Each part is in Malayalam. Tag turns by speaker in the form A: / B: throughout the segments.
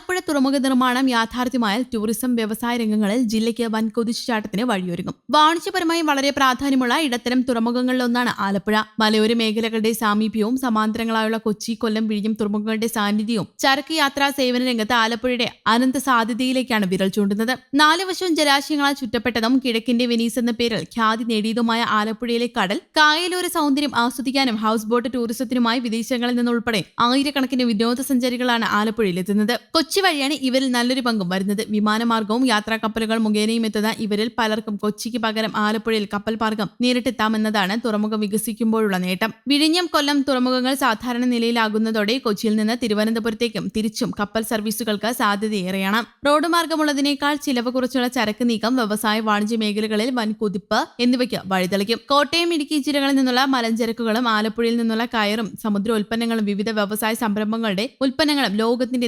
A: ആലപ്പുഴ തുറമുഖ നിർമ്മാണം യാഥാർത്ഥ്യമായാൽ ടൂറിസം വ്യവസായ രംഗങ്ങളിൽ ജില്ലയ്ക്ക് വൻ കുതിച്ചുചാട്ടത്തിന് വഴിയൊരുങ്ങും വാണിജ്യപരമായി വളരെ പ്രാധാന്യമുള്ള ഇടത്തരം തുറമുഖങ്ങളിലൊന്നാണ് ആലപ്പുഴ. മലയോര മേഖലകളുടെ സാമീപ്യവും സമാന്തരങ്ങളായുള്ള കൊച്ചി കൊല്ലം വിഴിഞ്ഞം തുറമുഖങ്ങളുടെ സാന്നിധ്യവും ചരക്ക് യാത്രാ സേവന രംഗത്ത് ആലപ്പുഴയുടെ അനന്ത സാധ്യതയിലേക്കാണ് വിരൽ ചൂണ്ടുന്നത്. നാല് വശവും ജലാശയങ്ങളാൽ ചുറ്റപ്പെട്ടതും കിഴക്കിന്റെ വെനീസ് എന്ന പേരിൽ ഖ്യാതി നേടിയതുമായ ആലപ്പുഴയിലെ കടൽ കായലോര സൗന്ദര്യം ആസ്വദിക്കാനും ഹൗസ് ബോട്ട് ടൂറിസത്തിനുമായി വിദേശങ്ങളിൽ നിന്നുൾപ്പെടെ ആയിരക്കണക്കിന് വിനോദസഞ്ചാരികളാണ് ആലപ്പുഴയിലെത്തുന്നത്. കൊച്ചി വഴിയാണ് ഇവരിൽ നല്ലൊരു പങ്കും. വരുന്നത് വിമാനമാർഗവും യാത്രാ കപ്പലുകൾ മുഖേനയും എത്തുന്ന ഇവരിൽ പലർക്കും കൊച്ചിക്ക് പകരം ആലപ്പുഴയിൽ കപ്പൽ മാർഗം നേരിട്ടെത്താമെന്നതാണ് തുറമുഖം വികസിക്കുമ്പോഴുള്ള നേട്ടം. വിഴിഞ്ഞം കൊല്ലം തുറമുഖങ്ങൾ സാധാരണ നിലയിലാകുന്നതോടെ കൊച്ചിയിൽ നിന്ന് തിരുവനന്തപുരത്തേക്കും തിരിച്ചും കപ്പൽ സർവീസുകൾക്ക് സാധ്യതയേറെയാണ്. റോഡ് മാർഗമുള്ളതിനേക്കാൾ ചിലവ് കുറച്ചുള്ള ചരക്ക് നീക്കം വ്യവസായ വാണിജ്യ മേഖലകളിൽ വൻ കുതിപ്പ് എന്നിവയ്ക്ക് വഴിതെളിക്കും. കോട്ടയം ഇടുക്കി ജില്ലകളിൽ നിന്നുള്ള മലഞ്ചരക്കുകളും ആലപ്പുഴയിൽ നിന്നുള്ള കയറും സമുദ്രോൽപ്പന്നങ്ങളും വിവിധ വ്യവസായ സംരംഭങ്ങളുടെ ഉൽപ്പന്നങ്ങളും ലോകത്തിന്റെ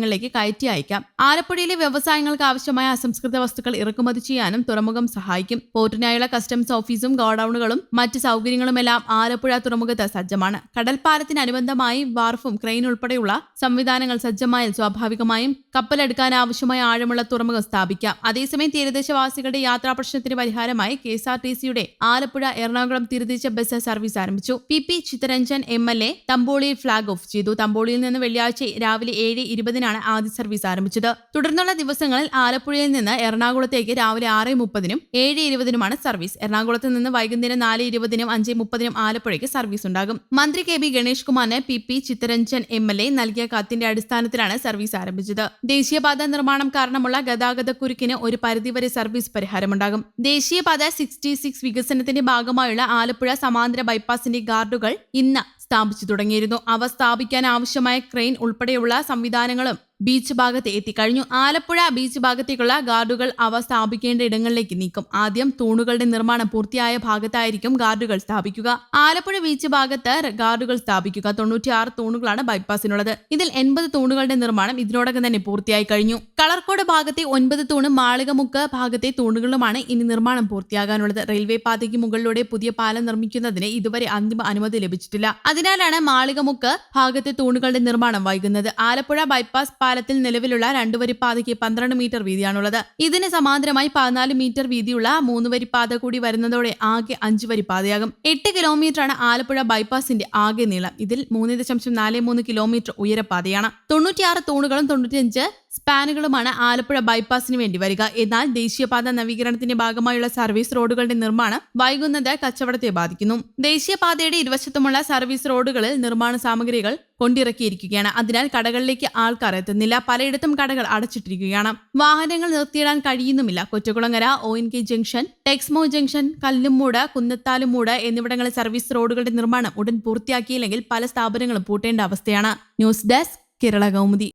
A: നാനാഭാഗങ്ങളിലേക്ക് കയറ്റി അയക്കാം. ആലപ്പുഴയിലെ വ്യവസായങ്ങൾക്ക് ആവശ്യമായ അസംസ്കൃത വസ്തുക്കൾ ഇറക്കുമതി ചെയ്യാനും തുറമുഖം സഹായിക്കും. പോർട്ടിനായുള്ള കസ്റ്റംസ് ഓഫീസും ഗോഡൌണുകളും മറ്റ് സൗകര്യങ്ങളുമെല്ലാം ആലപ്പുഴ തുറമുഖത്ത് സജ്ജമാണ്. കടൽപ്പാലത്തിനനുബന്ധമായി വാർഫും ക്രെയിൻ ഉൾപ്പെടെയുള്ള സംവിധാനങ്ങൾ സജ്ജമായാൽ സ്വാഭാവികമായും കപ്പലെടുക്കാൻ ആവശ്യമായ ആഴമുള്ള തുറമുഖം സ്ഥാപിക്കാം. അതേസമയം തീരദേശവാസികളുടെ യാത്രാ പ്രശ്നത്തിന് പരിഹാരമായി കെ എസ് ആർ ടി സിയുടെ ആലപ്പുഴ എറണാകുളം തീരദേശ ബസ് സർവീസ് ആരംഭിച്ചു. P P Chitharanjan M L A തമ്പോളിയിൽ flag off ചെയ്തു. തമ്പോളിയിൽ നിന്ന് വെള്ളിയാഴ്ച രാവിലെ ഏഴ് ഇരുപതിനാണ് ആദ്യ സർവീസ് ആരംഭിച്ചത്. തുടർന്നുള്ള ദിവസങ്ങളിൽ ആലപ്പുഴയിൽ നിന്ന് എറണാകുളത്തേക്ക് രാവിലെ ആറ് മുപ്പതിനും ഏഴ് ഇരുപതിനുമാണ് സർവീസ്. എറണാകുളത്ത് നിന്ന് വൈകുന്നേരം നാല് ഇരുപതിനും അഞ്ച് മുപ്പതിനും ആലപ്പുഴയ്ക്ക് സർവീസ് ഉണ്ടാകും. മന്ത്രി കെ ബി ഗണേഷ് കുമാറിന് P P Chitharanjan M L A നൽകിയ കത്തിന്റെ അടിസ്ഥാനത്തിലാണ് സർവീസ് ആരംഭിച്ചത്. ദേശീയപാത നിർമ്മാണം കാരണമുള്ള ഗതാഗത കുരുക്കിന് ഒരു പരിധിവരെ സർവീസ് പരിഹാരമുണ്ടാകും. ദേശീയപാത സിക്സ്റ്റി സിക്സ് വികസനത്തിന്റെ ഭാഗമായുള്ള ആലപ്പുഴ സമാന്തര ബൈപ്പാസിന്റെ ഗാർഡുകൾ ഇന്ന് സ്ഥാപിച്ചു തുടങ്ങിയിരുന്നു. അവ സ്ഥാപിക്കാൻ ആവശ്യമായ ക്രെയിൻ ഉൾപ്പെടെയുള്ള സംവിധാനങ്ങളും ബീച്ച് ഭാഗത്ത് എത്തിക്കഴിഞ്ഞു ആലപ്പുഴ ബീച്ച് ഭാഗത്തേക്കുള്ള ഗാർഡുകൾ അവ സ്ഥാപിക്കേണ്ട ഇടങ്ങളിലേക്ക് നീക്കും. ആദ്യം തൂണുകളുടെ നിർമ്മാണം പൂർത്തിയായ ഭാഗത്തായിരിക്കും ഗാർഡുകൾ സ്ഥാപിക്കുക. ആലപ്പുഴ ബീച്ച് ഭാഗത്ത് ഗാർഡുകൾ സ്ഥാപിക്കുക. തൊണ്ണൂറ്റിയാറ് തൂണുകളാണ് ബൈപ്പാസിനുള്ളത്. ഇതിൽ എൺപത് തൂണുകളുടെ നിർമ്മാണം ഇതിനോടകം തന്നെ പൂർത്തിയായി കഴിഞ്ഞു. കളർക്കോട് ഭാഗത്തെ ഒൻപത് തൂണും മാളികമുക്ക് ഭാഗത്തെ തൂണുകളുമാണ് ഇനി നിർമ്മാണം പൂർത്തിയാകാനുള്ളത്. റെയിൽവേ പാതയ്ക്ക് മുകളിലൂടെ പുതിയ പാലം നിർമ്മിക്കുന്നതിന് ഇതുവരെ അന്തിമ അനുമതി ലഭിച്ചിട്ടില്ല. അതിനാലാണ് മാളികമുക്ക് ഭാഗത്തെ തൂണുകളുടെ നിർമ്മാണം വൈകുന്നത്. ആലപ്പുഴ ബൈപ്പാസ് പാലത്തിൽ നിലവിലുള്ള രണ്ടുവരിപ്പാതയ്ക്ക് വരി പാതയ്ക്ക് പന്ത്രണ്ട് മീറ്റർ വീതിയാണുള്ളത്. ഇതിന് സമാന്തരമായി പതിനാല് മീറ്റർ വീതിയുള്ള മൂന്ന് വരി പാത കൂടി വരുന്നതോടെ ആകെ അഞ്ചു വരി പാതയാകും എട്ട് കിലോമീറ്ററാണ് ആലപ്പുഴ ബൈപ്പാസിന്റെ ആകെ നീളം. ഇതിൽ മൂന്ന് ദശാംശം നാല് മൂന്ന് കിലോമീറ്റർ ഉയരപാതയാണ് തൊണ്ണൂറ്റിയാറ് തൂണുകളും തൊണ്ണൂറ്റിയഞ്ച് സ്പാനുകളുമാണ് ആലപ്പുഴ ബൈപ്പാസിന് വേണ്ടി വരിക. എന്നാൽ ദേശീയപാത നവീകരണത്തിന്റെ ഭാഗമായുള്ള സർവീസ് റോഡുകളുടെ നിർമ്മാണം വൈകുന്നത് കച്ചവടത്തെ ബാധിക്കുന്നു. ദേശീയപാതയുടെ ഇരുവശത്തുമുള്ള സർവീസ് റോഡുകളിൽ നിർമ്മാണ സാമഗ്രികൾ കൊണ്ടിറക്കിയിരിക്കുകയാണ്. അതിനാൽ കടകളിലേക്ക് ആൾക്കാർ എത്തുന്നില്ല. പലയിടത്തും കടകൾ അടച്ചിട്ടിരിക്കുകയാണ്. വാഹനങ്ങൾ നിർത്തിയിടാൻ കഴിയുന്നുമില്ല. Kottakulangara O N K junction Texmo junction Kallumoodu Kunnathalumoodu എന്നിവിടങ്ങളിൽ സർവീസ് റോഡുകളുടെ നിർമ്മാണം ഉടൻ പൂർത്തിയാക്കിയില്ലെങ്കിൽ പല സ്ഥാപനങ്ങളും പൂട്ടേണ്ട അവസ്ഥയാണ്. News desk Kerala Kaumudi.